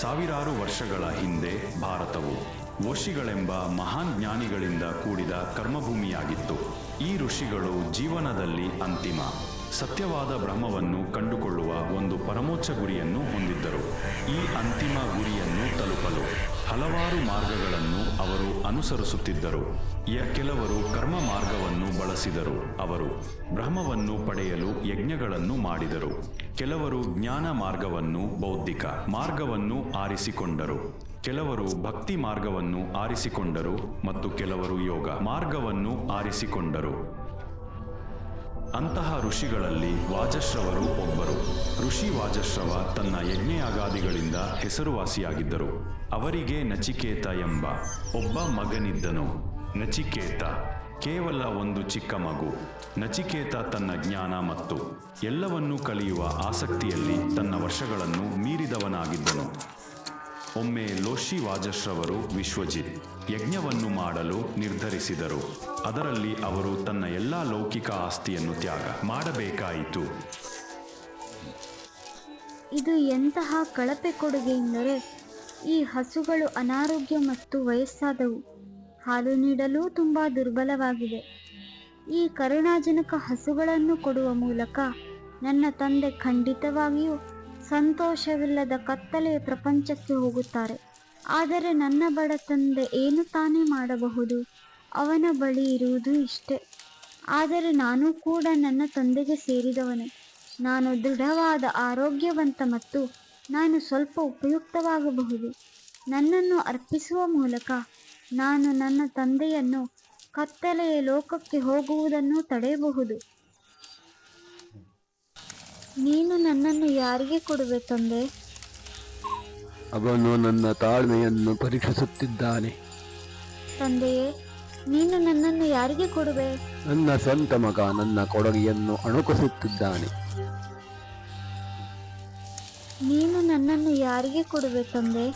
ಸಾವಿರಾರು ವರ್ಷಗಳ ಹಿಂದೆ ಭಾರತವು ವಶಿಗಳೆಂಬ ಮಹಾನ್ ಜ್ಞಾನಿಗಳಿಂದ ಕೂಡಿದ ಕರ್ಮಭೂಮಿಯಾಗಿತ್ತು. ಈ ಋಷಿಗಳು ಜೀವನದಲ್ಲಿ ಅಂತಿಮ, ಸತ್ಯವಾದ ಬ್ರಹ್ಮವನ್ನು ಕಂಡುಕೊಳ್ಳುವ ಒಂದು ಪರಮೋಚ್ಚ ಗುರಿಯನ್ನು ಹೊಂದಿದ್ದರು. ಈ ಅಂತಿಮ ಗುರಿಯನ್ನು ತಲುಪಲು ಹಲವಾರು ಮಾರ್ಗಗಳನ್ನು ಅವರು ಅನುಸರಿಸುತ್ತಿದ್ದರು. ಕೆಲವರು ಕರ್ಮ ಮಾರ್ಗವನ್ನು ಬಳಸಿದರು. ಅವರು ಬ್ರಹ್ಮವನ್ನು ಪಡೆಯಲು ಯಜ್ಞಗಳನ್ನು ಮಾಡಿದರು. ಕೆಲವರು ಜ್ಞಾನ ಮಾರ್ಗವನ್ನು ಬೌದ್ಧಿಕ ಮಾರ್ಗವನ್ನು ಆರಿಸಿಕೊಂಡರು. ಕೆಲವರು ಭಕ್ತಿ ಮಾರ್ಗವನ್ನು ಆರಿಸಿಕೊಂಡರು ಮತ್ತು ಕೆಲವರು ಯೋಗ ಮಾರ್ಗವನ್ನು ಆರಿಸಿಕೊಂಡರು. ಅಂತಹ ಋಷಿಗಳಲ್ಲಿ ವಾಜಶ್ರವರು ಒಬ್ಬರು. ಋಷಿ ವಾಜಶ್ರವ ತನ್ನ ಯಜ್ಞಯಾಗಾದಿಗಳಿಂದ ಹೆಸರುವಾಸಿಯಾಗಿದ್ದರು. ಅವರಿಗೆ ನಚಿಕೇತ ಎಂಬ ಒಬ್ಬ ಮಗನಿದ್ದನು. ನಚಿಕೇತ ಕೇವಲ ಒಂದು ಚಿಕ್ಕ ಮಗು. ನಚಿಕೇತ ತನ್ನ ಜ್ಞಾನ ಮತ್ತು ಎಲ್ಲವನ್ನೂ ಕಲಿಯುವ ಆಸಕ್ತಿಯಲ್ಲಿ ತನ್ನ ವರ್ಷಗಳನ್ನು ಮೀರಿದವನಾಗಿದ್ದನು. ಒಮ್ಮೆ ಲೋಶಿ ವಾಜಶ್ರವರು ವಿಶ್ವಜಿತ್ ಯಜ್ಞವನ್ನು ಮಾಡಲು ನಿರ್ಧರಿಸಿದರು. ಅದರಲ್ಲಿ ಅವರು ತನ್ನ ಎಲ್ಲಾ ಲೌಕಿಕ ಆಸ್ತಿಯನ್ನು ತ್ಯಾಗ ಮಾಡಬೇಕಾಯಿತು. ಇದು ಎಂತಹ ಕಳಪೆ ಕೊಡುಗೆ ಎಂದರೆ ಈ ಹಸುಗಳು ಅನಾರೋಗ್ಯ ಮತ್ತು ವಯಸ್ಸಾದವು. ಹಾಲು ನೀಡಲು ತುಂಬ ದುರ್ಬಲವಾಗಿದೆ. ಈ ಕರುಣಾಜನಕ ಹಸುಗಳನ್ನು ಕೊಡುವ ಮೂಲಕ ನನ್ನ ತಂದೆ ಖಂಡಿತವಾಗಿಯೂ ಸಂತೋಷವಿಲ್ಲದ ಕತ್ತಲೆಯ ಪ್ರಪಂಚಕ್ಕೆ ಹೋಗುತ್ತಾರೆ. ಆದರೆ ನನ್ನ ಬಡ ತಂದೆ ಏನು ತಾನೇ ಮಾಡಬಹುದು? ಅವನ ಬಳಿ ಇರುವುದು ಇಷ್ಟೆ. ಆದರೆ ನಾನು ಕೂಡ ನನ್ನ ತಂದೆಗೆ ಸೇರಿದವನೇ. ನಾನು ದೃಢವಾದ, ಆರೋಗ್ಯವಂತ ಮತ್ತು ನಾನು ಸ್ವಲ್ಪ ಉಪಯುಕ್ತವಾಗಬಹುದು. ನನ್ನನ್ನು ಅರ್ಪಿಸುವ ಮೂಲಕ ನಾನು ನನ್ನ ತಂದೆಯನ್ನು ಕತ್ತಲೆಯ ಲೋಕಕ್ಕೆ ಹೋಗುವುದನ್ನು ತಡೆಯಬಹುದು. ನೀನು ನನ್ನನ್ನು ಯಾರಿಗೆ ಕೊಡುವೆ ತಂದೆ ಅವನು ನನ್ನ ತಾಳ್ಮೆಯನ್ನು ಪರೀಕ್ಷಿಸುತ್ತಿದ್ದಾನೆ. ತಂದೆಯೇ ನೀನು ನನ್ನನ್ನು ಯಾರಿಗೆ ಕೊಡುವೆ? ನನ್ನ ಸ್ವಂತ ಮಗ ನನ್ನ ಕೊಡುಗೆಯನ್ನು ಅಣುಕಿಸುತ್ತಿದ್ದಾನೆ. ನೀನು ನನ್ನನ್ನು ಯಾರಿಗೆ ಕೊಡುವೆ ತಂದೆ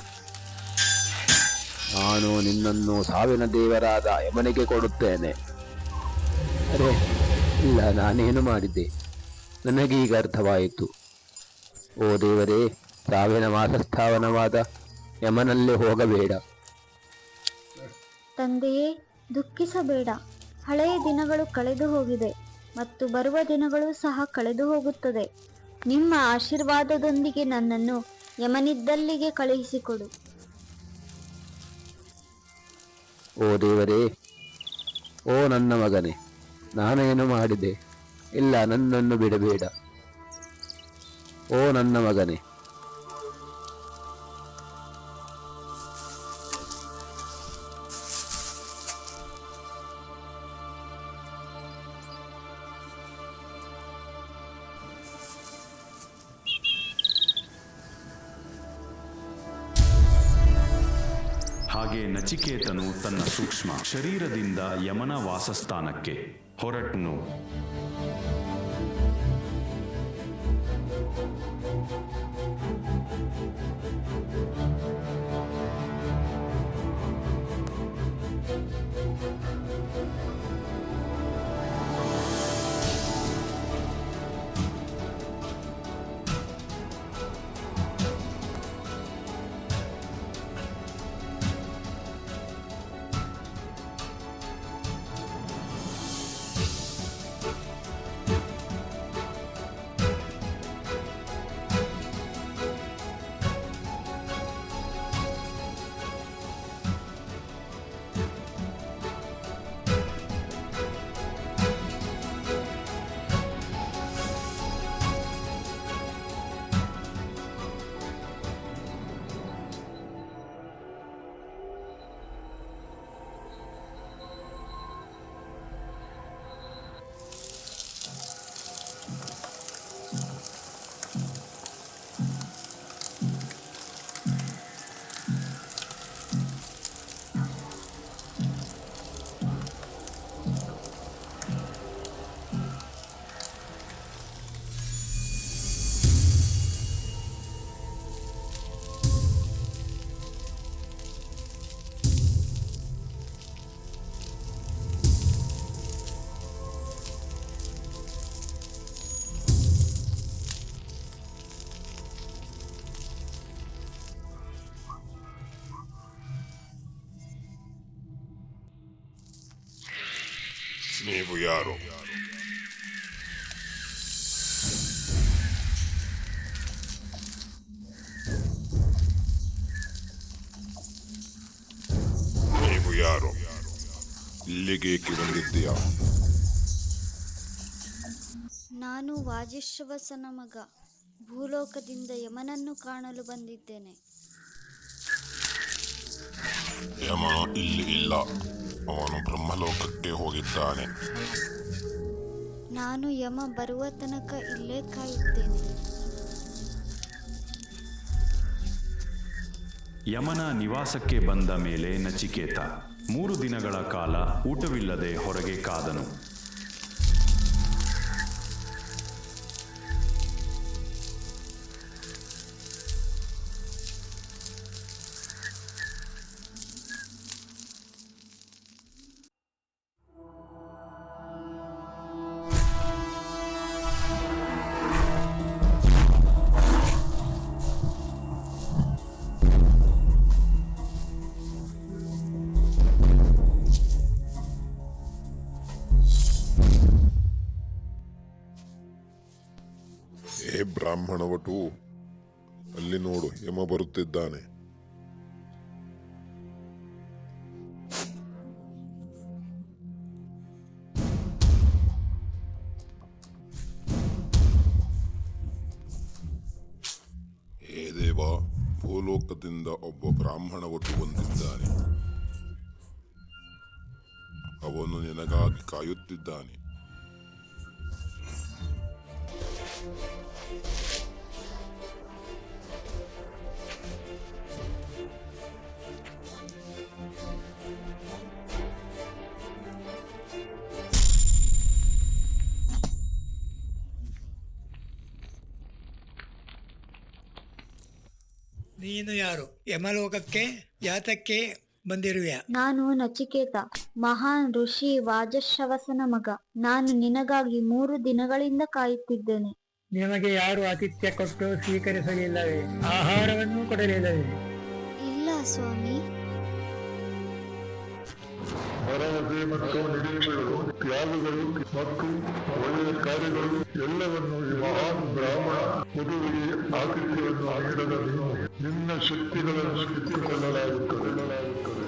ನಾನು ನಿನ್ನನ್ನು ಸಾವಿನ ದೇವರಾದ ಯಮನಿಗೆ ಕೊಡುತ್ತೇನೆ. ಅರೆ ಇಲ್ಲ ನಾನೇನು ಮಾಡಿದ್ದೆ? ನನಗೀಗ ಅರ್ಥವಾಯಿತು. ಓ ದೇವರೇ ಸಾವಿನ ವಾಸಸ್ಥಾವನವಾದ ಯಮನಲ್ಲೇ ಹೋಗಬೇಡ. ತಂದೆಯೇ ದುಃಖಿಸಬೇಡ. ಹಳೆಯ ದಿನಗಳು ಕಳೆದು ಹೋಗಿದೆ ಮತ್ತು ಬರುವ ದಿನಗಳು ಸಹ ಕಳೆದು ಹೋಗುತ್ತದೆ. ನಿಮ್ಮ ಆಶೀರ್ವಾದದೊಂದಿಗೆ ನನ್ನನ್ನು ಯಮನಿದ್ದಲ್ಲಿಗೆ ಕಳುಹಿಸಿಕೊಡು. ಓ ದೇವರೇ ಓ ನನ್ನ ಮಗನೇ ನಾನೇನು ಮಾಡಿದೆ? ಇಲ್ಲ ನನ್ನನ್ನು ಬಿಡಬೇಡ. ಓ ನನ್ನ ಮಗನೇ. ಹಾಗೆ ನಚಿಕೇತನು ತನ್ನ ಸೂಕ್ಷ್ಮ ಶರೀರದಿಂದ ಯಮನ ವಾಸಸ್ಥಾನಕ್ಕೆ ಹೊರಟನು. ನೀವು ಯಾರು ನೀವು ಯಾರು ಇಲ್ಲಿಗೆ ಏಕೆ ಬಂದಿದ್ದೀಯಾ ನಾನು ವಾಜಿಶ್ವಸನ ಮಗ. ಭೂಲೋಕದಿಂದ ಯಮನನ್ನು ಕಾಣಲು ಬಂದಿದ್ದೇನೆ. ಯಮ ಇಲ್ಲಿ ಇಲ್ಲ. ಅವನು ಬ್ರಹ್ಮಲೋಕಕ್ಕೆ ಹೋಗಿದ್ದಾನೆ. ನಾನು ಯಮ ಬರುವ ತನಕ ಇಲ್ಲೇ ಕಾಯುತ್ತೇನೆ. ಯಮನ ನಿವಾಸಕ್ಕೆ ಬಂದ ಮೇಲೆ ನಚಿಕೇತ ಮೂರು ದಿನಗಳ ಕಾಲ ಊಟವಿಲ್ಲದೆ ಹೊರಗೆ ಕಾದನು. ಏ ಬ್ರಾಹ್ಮಣ ವಟು ಅಲ್ಲಿ ನೋಡು, ಯಮ ಬರುತ್ತಿದ್ದಾನೆ. ಹೇ ದೇವ, ಭೂಲೋಕದಿಂದ ಒಬ್ಬ ಬ್ರಾಹ್ಮಣ ಒಟ್ಟು ಬಂದಿದ್ದಾನೆ. ಅವನು ನಿನಗಾಗಿ ಕಾಯುತ್ತಿದ್ದಾನೆ. ನೀನು ಯಾರು? ಯಮಲೋಕಕ್ಕೆ? ಯಾತಕ್ಕೆ ಬಂದಿರುವೆ ನಾನು ನಚಿಕೇತ ಮಹಾನ್ ಋಷಿ ವಾಜಶ್ರವಸನ ಮಗ. ನಾನು ನಿನಗಾಗಿ ಮೂರು ದಿನಗಳಿಂದ ಕಾಯುತ್ತಿದ್ದೇನೆ. ನಿಮಗೆ ಯಾರು ಆತಿಥ್ಯ ಕೊಟ್ಟು ಸ್ವೀಕರಿಸಲಿಲ್ಲವೇ? ಆಹಾರವನ್ನು ಕೊಡಲಿಲ್ಲವೇ? ಇಲ್ಲ ಸ್ವಾಮಿ. ಭರವಸೆ ಮತ್ತು ನಿರೀಕ್ಷೆಗಳು ತ್ಯಾಗಗಳು ಮತ್ತು ಒಳ್ಳೆಯ ಕಾರ್ಯಗಳು ಎಲ್ಲವನ್ನು ಮಹಾನ್ ಬ್ರಾಹ್ಮಣ ಮದುವೆಗೆ ಆತಿಥ್ಯವನ್ನು ನೀಡದ ನೀನು ನಿನ್ನ ಶಕ್ತಿಗಳನ್ನು ಕಿತ್ತುಕೊಳ್ಳಲಾಗುತ್ತದೆ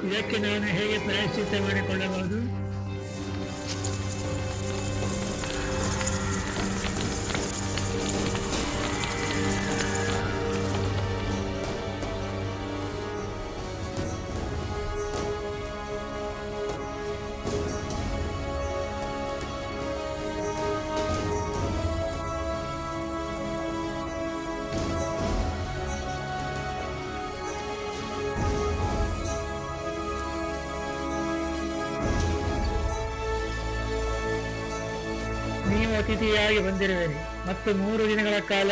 ಇದಕ್ಕೆ ನಾನು ಹೇಗೆ ಪ್ರಾಯಶ್ಚಿತ್ತ ಮಾಡಿಕೊಳ್ಳಬಹುದು? ಅತಿಥಿಯಾಗಿ ಬಂದಿರುವಿರಿ. ಮತ್ತು ಮೂರು ದಿನಗಳ ಕಾಲ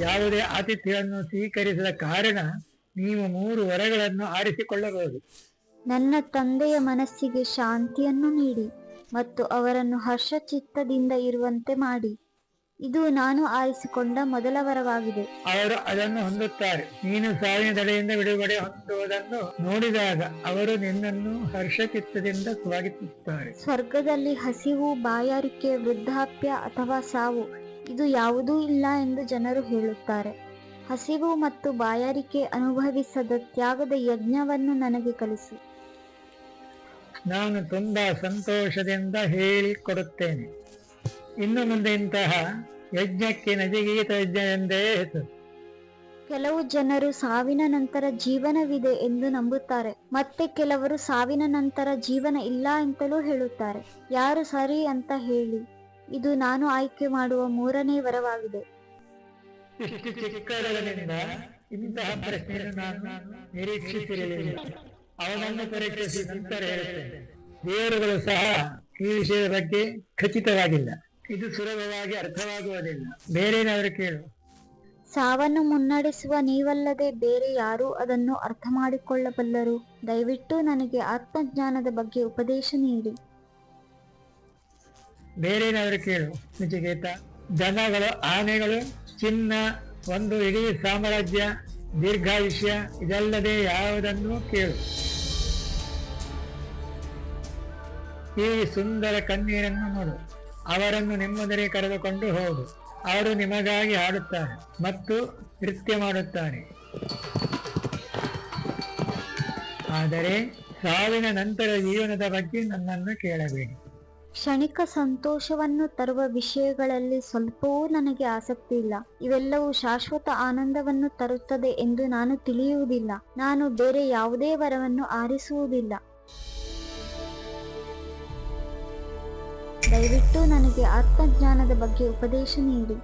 ಯಾವುದೇ ಆತಿಥ್ಯವನ್ನು ಸ್ವೀಕರಿಸದ ಕಾರಣ ನೀವು ಮೂರು ವರಗಳನ್ನು ಆರಿಸಿಕೊಳ್ಳಬಹುದು. ನನ್ನ ತಂದೆಯ ಮನಸ್ಸಿಗೆ ಶಾಂತಿಯನ್ನು ನೀಡಿ ಮತ್ತು ಅವರನ್ನು ಹರ್ಷಚಿತ್ತದಿಂದ ಇರುವಂತೆ ಮಾಡಿ. ಇದು ನಾನು ಆರಿಸಿಕೊಂಡ ಮೊದಲ ವರವಾಗಿದೆ. ಅವರು ಅದನ್ನು ಹೊಂದುತ್ತಾರೆ. ನೀನು ಸಾವಿನ ತಡೆಯಿಂದ ಬಿಡುಗಡೆ ಹೊಂದುವುದನ್ನು ನೋಡಿದಾಗ ಅವರು ನಿನ್ನನ್ನು ಹರ್ಷಚಿತ್ತದಿಂದ ಸ್ವಾಗತಿಸುತ್ತಾರೆ. ಸ್ವರ್ಗದಲ್ಲಿ ಹಸಿವು ಬಾಯಾರಿಕೆ ವೃದ್ಧಾಪ್ಯ ಅಥವಾ ಸಾವು ಇದು ಯಾವುದೂ ಇಲ್ಲ ಎಂದು ಜನರು ಹೇಳುತ್ತಾರೆ. ಹಸಿವು ಮತ್ತು ಬಾಯಾರಿಕೆ ಅನುಭವಿಸದ ತ್ಯಾಗದ ಯಜ್ಞವನ್ನು ನನಗೆ ಕಲಿಸಿ. ನಾನು ತುಂಬಾ ಸಂತೋಷದಿಂದ ಹೇಳಿಕೊಡುತ್ತೇನೆ. ಇನ್ನು ಮುಂದೆ ಇಂತಹ ಯಜ್ಞಕ್ಕೆ ನಜಿಗೀತ ಯಜ್ಞ ಎಂದೇ ಹೆಸರು. ಕೆಲವು ಜನರು ಸಾವಿನ ನಂತರ ಜೀವನವಿದೆ ಎಂದು ನಂಬುತ್ತಾರೆ. ಮತ್ತೆ ಕೆಲವರು ಸಾವಿನ ನಂತರ ಜೀವನ ಇಲ್ಲ ಅಂತಲೂ ಹೇಳುತ್ತಾರೆ. ಯಾರು ಸರಿ ಅಂತ ಹೇಳಿ. ಇದು ನಾನು ಆಯ್ಕೆ ಮಾಡುವ ಮೂರನೇ ವರವಾಗಿದೆ. ಇಷ್ಟು ಚಿಕ್ಕದರಿಂದ ಇಂತಹ ಪ್ರಶ್ನೆಯನ್ನು ನಾನು ನಿರೀಕ್ಷಿಸಿರಲಿಲ್ಲ. ಅವನನ್ನು ಪರೀಕ್ಷಿಸಿ ನಂತರ ಹೇಳುತ್ತೇನೆ. ದೇವರುಗಳು ಸಹ ಈ ವಿಷಯದ ಬಗ್ಗೆ ಖಚಿತವಾಗಿಲ್ಲ. ಇದು ಸುಲಭವಾಗಿ ಅರ್ಥವಾಗುವುದಿಲ್ಲ. ಬೇರೇನಾದರೂ ಕೇಳು. ಸಾವನ್ನು ಮುನ್ನಡೆಸುವ ನೀವಲ್ಲದೆ ಬೇರೆ ಯಾರೂ ಅದನ್ನು ಅರ್ಥ ಮಾಡಿಕೊಳ್ಳಬಲ್ಲರು ದಯವಿಟ್ಟು ನನಗೆ ಆತ್ಮಜ್ಞಾನದ ಬಗ್ಗೆ ಉಪದೇಶ ನೀಡಿ. ಬೇರೇನಾದರೂ ಕೇಳು ನಿಜಗೇತ? ದನಗಳು ಆನೆಗಳು ಚಿನ್ನ ಒಂದು ಇಡೀ ಸಾಮ್ರಾಜ್ಯ ದೀರ್ಘಾಯುಷ್ಯ ಇದಲ್ಲದೆ ಯಾವುದನ್ನು ಕೇಳು. ಈ ಸುಂದರ ಕಣ್ಣೀರನ್ನು ನೋಡು. ಅವರನ್ನು ನಿಮ್ಮದರೆ ಕರೆದುಕೊಂಡು ಹೋಗು. ಅವರು ನಿಮಗಾಗಿ ಹಾಡುತ್ತಾರೆ ಮತ್ತು ನೃತ್ಯ ಮಾಡುತ್ತಾರೆ. ಆದರೆ ಸಾವಿನ ನಂತರ ಜೀವನದ ಬಗ್ಗೆ ನನ್ನನ್ನು ಕೇಳಬೇಡಿ. ಕ್ಷಣಿಕ ಸಂತೋಷವನ್ನು ತರುವ ವಿಷಯಗಳಲ್ಲಿ ಸ್ವಲ್ಪವೂ ನನಗೆ ಆಸಕ್ತಿ ಇಲ್ಲ. ಇವೆಲ್ಲವೂ ಶಾಶ್ವತ ಆನಂದವನ್ನು ತರುತ್ತದೆ ಎಂದು ನಾನು ತಿಳಿಯುವುದಿಲ್ಲ. ನಾನು ಬೇರೆ ಯಾವುದೇ ವರವನ್ನು ಆರಿಸುವುದಿಲ್ಲ. ದಯವಿಟ್ಟು ನನಗೆ ಆತ್ಮಜ್ಞಾನದ ಬಗ್ಗೆ ಉಪದೇಶ ನೀಡಿ.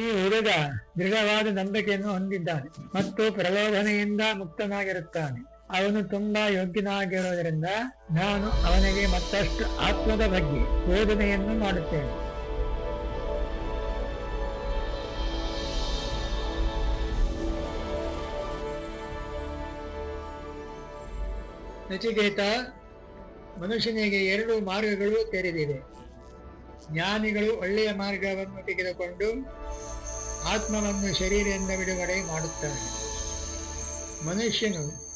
ಈ ಹುಡುಗ ದೃಢವಾದ ನಂಬಿಕೆಯನ್ನು ಹೊಂದಿದ್ದಾನೆ ಮತ್ತು ಪ್ರಲೋಭನೆಯಿಂದ ಮುಕ್ತನಾಗಿರುತ್ತಾನೆ. ಅವನು ತುಂಬಾ ಯೋಗ್ಯನಾಗಿರುವುದರಿಂದ ನಾನು ಅವನಿಗೆ ಮತ್ತಷ್ಟು ಆತ್ಮದ ಬಗ್ಗೆ ಬೋಧನೆಯನ್ನು ಮಾಡುತ್ತೇನೆ. ನಚಿಕೇತ, ಮನುಷ್ಯನಿಗೆ ಎರಡು ಮಾರ್ಗಗಳು ತೆರೆದಿವೆ ಜ್ಞಾನಿಗಳು ಒಳ್ಳೆಯ ಮಾರ್ಗವನ್ನು ತೆಗೆದುಕೊಂಡು ಆತ್ಮವನ್ನು ಶರೀರದಿಂದ ಬಿಡುಗಡೆ ಮಾಡುತ್ತಾನೆ ಮನುಷ್ಯನು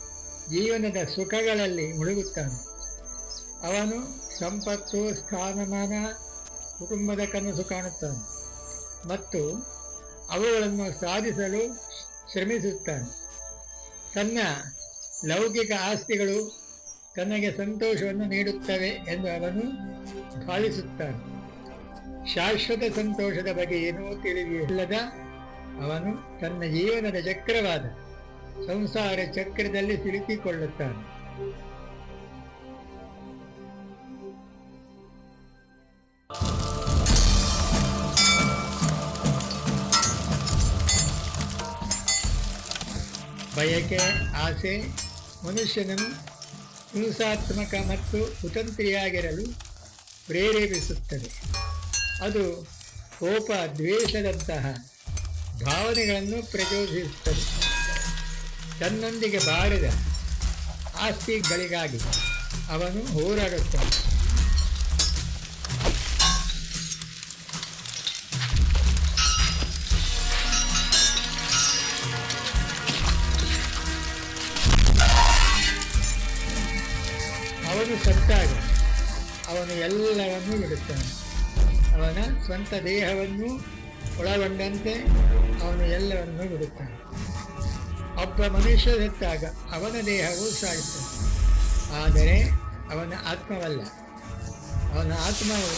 ಜೀವನದ ಸುಖಗಳಲ್ಲಿ ಮುಳುಗುತ್ತಾನೆ. ಅವನು ಸಂಪತ್ತು, ಸ್ಥಾನಮಾನ, ಕುಟುಂಬದ ಕನಸು ಕಾಣುತ್ತಾನೆ ಮತ್ತು ಅವುಗಳನ್ನು ಸಾಧಿಸಲು ಶ್ರಮಿಸುತ್ತಾನೆ. ತನ್ನ ಲೌಕಿಕ ಆಸ್ತಿಗಳು ತನಗೆ ಸಂತೋಷವನ್ನು ನೀಡುತ್ತವೆ ಎಂದು ಅವನು ಭಾವಿಸುತ್ತಾನೆ. ಶಾಶ್ವತ ಸಂತೋಷದ ಬಗ್ಗೆ ಏನೂ ತಿಳಿದಿಲ್ಲದ ಅವನು ತನ್ನ ಜೀವನದ ಚಕ್ರವಾದ ಸಂಸಾರ ಚಕ್ರದಲ್ಲಿ ಸಿಲುಕಿಕೊಳ್ಳುತ್ತಾನೆ. ಬಯಕೆ, ಆಸೆ, ಮನುಷ್ಯನನ್ನು ಹಿಂಸಾತ್ಮಕ ಮತ್ತು ಕುತಂತ್ರಿಯಾಗಿರಲು ಪ್ರೇರೇಪಿಸುತ್ತದೆ. ಅದು ಕೋಪ ದ್ವೇಷದಂತಹ ಭಾವನೆಗಳನ್ನು ಪ್ರಚೋದಿಸುತ್ತದೆ. ತನ್ನೊಂದಿಗೆ ಬಾರಿದ ಆಸ್ತಿಗಳಿಗಾಗಿ ಅವನು ಹೋರಾಡುತ್ತಾನೆ. ಅವನು ಸತ್ತಾಗ ಅವನು ಎಲ್ಲವನ್ನೂ ಬಿಡುತ್ತಾನೆ. ಅವನ ಸ್ವಂತ ದೇಹವನ್ನು ಒಳಗೊಂಡಂತೆ ಅವನು ಎಲ್ಲವನ್ನು ಬಿಡುತ್ತಾನೆ. ಒಬ್ಬ ಮನುಷ್ಯ ಸತ್ತಾಗ ಅವನ ದೇಹವು ಸಾಯುತ್ತದೆ ಆದರೆ ಅವನ ಆತ್ಮವಲ್ಲ. ಅವನ ಆತ್ಮವು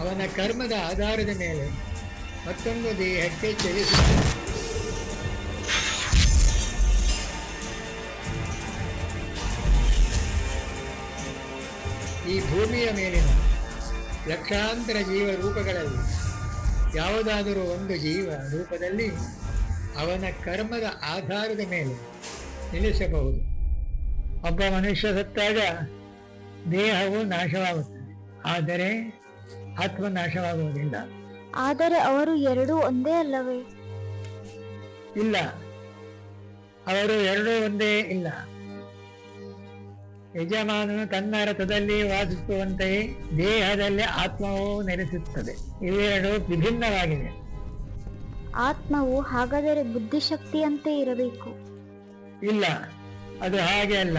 ಅವನ ಕರ್ಮದ ಆಧಾರದ ಮೇಲೆ ಮತ್ತೊಂದು ದೇಹಕ್ಕೆ ಚಲಿಸುತ್ತದೆ. ಈ ಭೂಮಿಯ ಮೇಲಿನ ಲಕ್ಷಾಂತರ ಜೀವ ರೂಪಗಳಲ್ಲಿ ಯಾವುದಾದರೂ ಒಂದು ಜೀವ ರೂಪದಲ್ಲಿ ಅವನ ಕರ್ಮದ ಆಧಾರದ ಮೇಲೆ ನಿಲ್ಲಿಸಬಹುದು. ಒಬ್ಬ ಮನುಷ್ಯ ಸತ್ತಾಗ ದೇಹವು ನಾಶವಾಗುತ್ತದೆ. ಆದರೆ ಆತ್ಮ ನಾಶವಾಗುವುದಿಲ್ಲ. ಆದರೆ ಅವರು ಎರಡೂ ಒಂದೇ ಅಲ್ಲವೇ? ಇಲ್ಲ. ಅವರು ಎರಡೂ ಒಂದೇ ಇಲ್ಲ. ಯಜಮಾನನು ತನ್ನ ರಥದಲ್ಲಿ ವಾಸಿಸುವಂತೆಯೇ ದೇಹದಲ್ಲಿ ಆತ್ಮವು ನೆಲೆಸುತ್ತದೆ. ಇವೆರಡು ವಿಭಿನ್ನವಾಗಿವೆ. ಆತ್ಮವು ಹಾಗಾದರೆ ಬುದ್ಧಿಶಕ್ತಿಯಂತೆ ಇರಬೇಕು. ಇಲ್ಲ ಅದು ಹಾಗೆ ಅಲ್ಲ.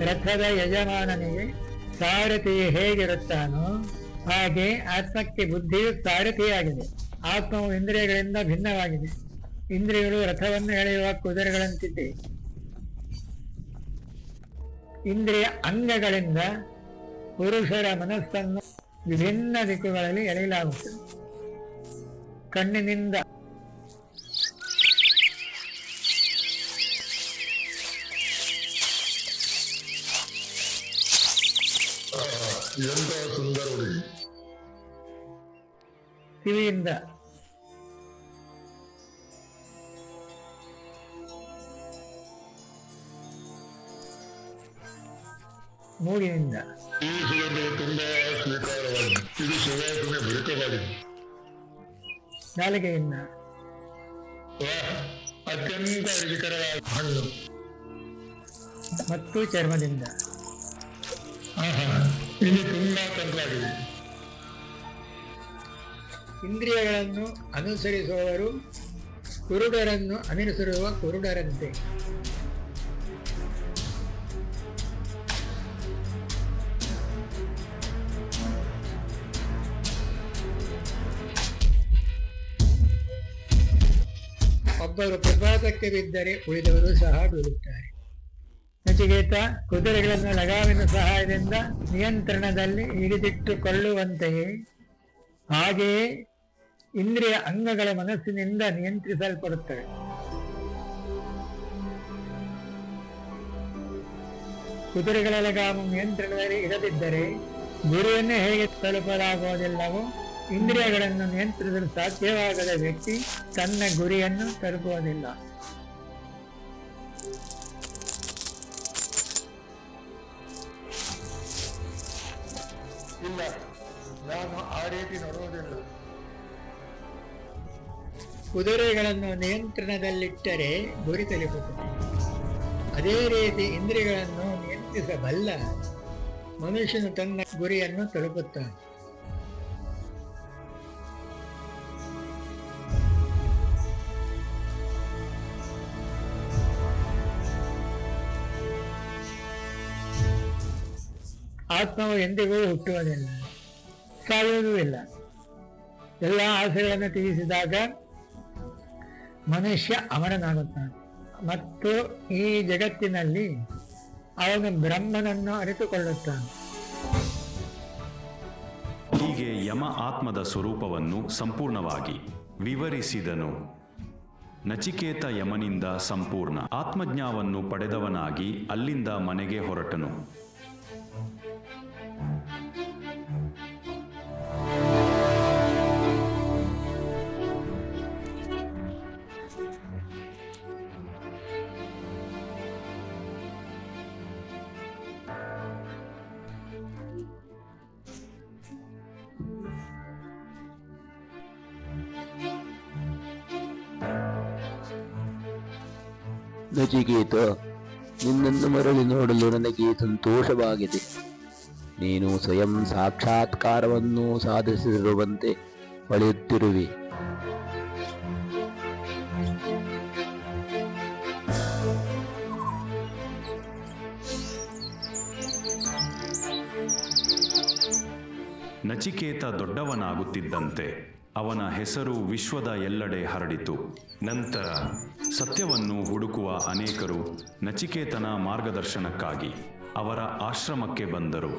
ರಥದ ಯಜಮಾನನಿಗೆ ಸಾರಥಿ ಹೇಗಿರುತ್ತಾನೋ ಹಾಗೆ ಆತ್ಮಕ್ಕೆ ಬುದ್ಧಿಯು ಸಾರಥಿಯಾಗಿದೆ. ಆತ್ಮವು ಇಂದ್ರಿಯಗಳಿಂದ ಭಿನ್ನವಾಗಿದೆ. ಇಂದ್ರಿಯಗಳು ರಥವನ್ನು ಎಳೆಯುವ ಕುದುರೆಗಳಂತಿದೆ. ಇಂದ್ರಿಯ ಅಂಗಗಳಿಂದ ಪುರುಷರ ಮನಸ್ಸನ್ನು ವಿಭಿನ್ನ ದಿಕ್ಕುಗಳಲ್ಲಿ ಎಳೆಯಲಾಗುತ್ತದೆ. ಕಣ್ಣಿನಿಂದ ಮೂಗಿನಿಂದ ಈ ತುಂಬಾ ನಾಲಿಗೆಯಿಂದ. ಅತ್ಯಂತ ರುಚಿಕರವಾದ ಹಣ್ಣು ಮತ್ತು ಚರ್ಮದಿಂದ. ಇದು ತುಂಬಾ ತಂಪಾಗಿದೆ ಇಂದ್ರಿಯಗಳನ್ನು ಅನುಸರಿಸುವವರು ಕುರುಡರನ್ನು ಅನುಸರಿಸುವ ಕುರುಡರಂತೆ. ಒಬ್ಬರು ಪ್ರಪಾತಕ್ಕೆ ಬಿದ್ದರೆ ಉಳಿದವರು ಸಹ ಬೀಳುತ್ತಾರೆ. ನಚಿಕೇತ, ಕುದುರೆಗಳನ್ನು ಲಗಾವಿನ ಸಹಾಯದಿಂದ ನಿಯಂತ್ರಣದಲ್ಲಿ ಹಿಡಿದಿಟ್ಟುಕೊಳ್ಳುವಂತೆಯೇ, ಹಾಗೆಯೇ ಇಂದ್ರಿಯ ಅಂಗಗಳ ಮನಸ್ಸಿನಿಂದ ನಿಯಂತ್ರಿಸಲ್ಪಡುತ್ತವೆ. ಕುದುರೆಗಳ ಲಗಾಮು ನಿಯಂತ್ರಣದಲ್ಲಿ ಇರದಿದ್ದರೆ ಗುರುವನ್ನೇ ಹೇಗೆ ತಲುಪಲಾಗುವುದಿಲ್ಲವೋ ಇಂದ್ರಿಯಗಳನ್ನು ನಿಯಂತ್ರಿಸಲು ಸಾಧ್ಯವಾಗದ ವ್ಯಕ್ತಿ ತನ್ನ ಗುರಿಯನ್ನು ತಲುಪುವುದಿಲ್ಲ. ಇಲ್ಲ ನಾನು ಆ ರೀತಿ ನೋಡುವುದಿಲ್ಲ. ಕುದುರೆಗಳನ್ನು ನಿಯಂತ್ರಣದಲ್ಲಿಟ್ಟರೆ ಗುರಿ ತಲುಪುತ್ತದೆ. ಅದೇ ರೀತಿ ಇಂದ್ರಿಯಗಳನ್ನು ನಿಯಂತ್ರಿಸಬಲ್ಲ ಮನುಷ್ಯನು ತನ್ನ ಗುರಿಯನ್ನು ತಲುಪುತ್ತಾನೆ. ಆತ್ಮವು ಎಂದಿಗೂ ಹುಟ್ಟುವುದಿಲ್ಲ ಸಾಯುವುದೂ ಇಲ್ಲ ಎಲ್ಲ ಆಸೆಗಳನ್ನು ತೀರಿಸಿದಾಗ ಮನುಷ್ಯ ಅಮರನಾಗುತ್ತಾನೆ ಮತ್ತು ಈ ಜಗತ್ತಿನಲ್ಲಿ ಅವನು ಬ್ರಹ್ಮನನ್ನು ಅರಿತುಕೊಳ್ಳುತ್ತಾನೆ. ಹೀಗೆ ಯಮ ಆತ್ಮದ ಸ್ವರೂಪವನ್ನು ಸಂಪೂರ್ಣವಾಗಿ ವಿವರಿಸಿದನು. ನಚಿಕೇತ ಯಮನಿಂದ ಸಂಪೂರ್ಣ ಆತ್ಮಜ್ಞಾವನ್ನು ಪಡೆದವನಾಗಿ ಅಲ್ಲಿಂದ ಮನೆಗೆ ಹೊರಟನು. ನಚಿಕೇತ, ನಿನ್ನನ್ನು ಮರಳಿ ನೋಡಲು ನನಗೆ ಸಂತೋಷವಾಗಿದೆ. ನೀನು ಸ್ವಯಂ ಸಾಕ್ಷಾತ್ಕಾರವನ್ನು ಸಾಧಿಸಿರುವಂತೆ ಹೊಳೆಯುತ್ತಿರುವೆ ನಚಿಕೇತ ದೊಡ್ಡವನಾಗುತ್ತಿದ್ದಂತೆ ಅವನ ಹೆಸರು ವಿಶ್ವದ ಎಲ್ಲೆಡೆ ಹರಡಿತು. ನಂತರ ಸತ್ಯವನ್ನು ಹುಡುಕುವ ಅನೇಕರು ನಚಿಕೇತನ ಮಾರ್ಗದರ್ಶನಕ್ಕಾಗಿ ಅವರ ಆಶ್ರಮಕ್ಕೆ ಬಂದರು.